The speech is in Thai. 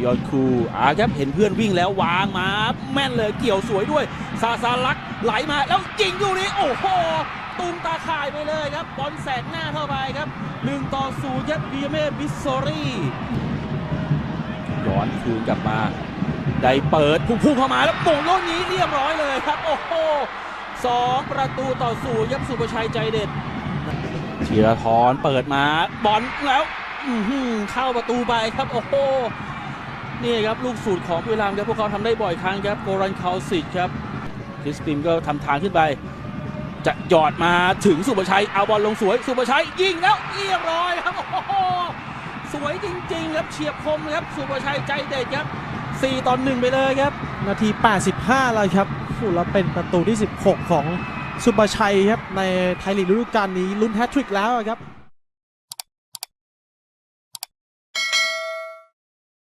ดิออนคูอ่าครับเห็นเพื่อนวิ่งแล้ววางมา แม่นเลยเกี่ยวสวยด้วยซาซาลักไหลมาแล้วยิงอยู่นี้โอ้โหตุงตาข่ายไปเลยครับบอลแสกหน้าเข้าไปครับ1ต่อ0ครับบีเมบิสโซรี่ย้อนคืนกลับมา ได้เปิดพุ่งเข้ามาแล้วโป่งโลกนี้เรียบร้อยเลยครับ โอ้โหสองประตูต่อศูนย์ครับสุประชัยใจเด็ดธีรทรเปิดมาบอลแล้วอื้อหือเข้าประตูไปครับ โอ้โห นี่ครับลูกสูตรของเวลามครับพวกเขาทำได้บ่อยครั้งครับโกรันคาสิกครับคริสปิมก็ทำทางขึ้นไป จะหยอดมาถึงสุประชัยเอาบอลลงสวยสุประชัยยิงแล้วเรียบร้อยครับโอ้โหสวยจริงๆครับเฉียบคมครับสุประชัยใจเด็ดครับ 4ต่อ1ไปเลยครับ นาที 85 แล้วครับฟูแล้วเป็นประตูที่ 16 ของสุปชัยครับในไทยลีกฤดูกาลนี้ลุ้นแฮตทริกแล้วครับ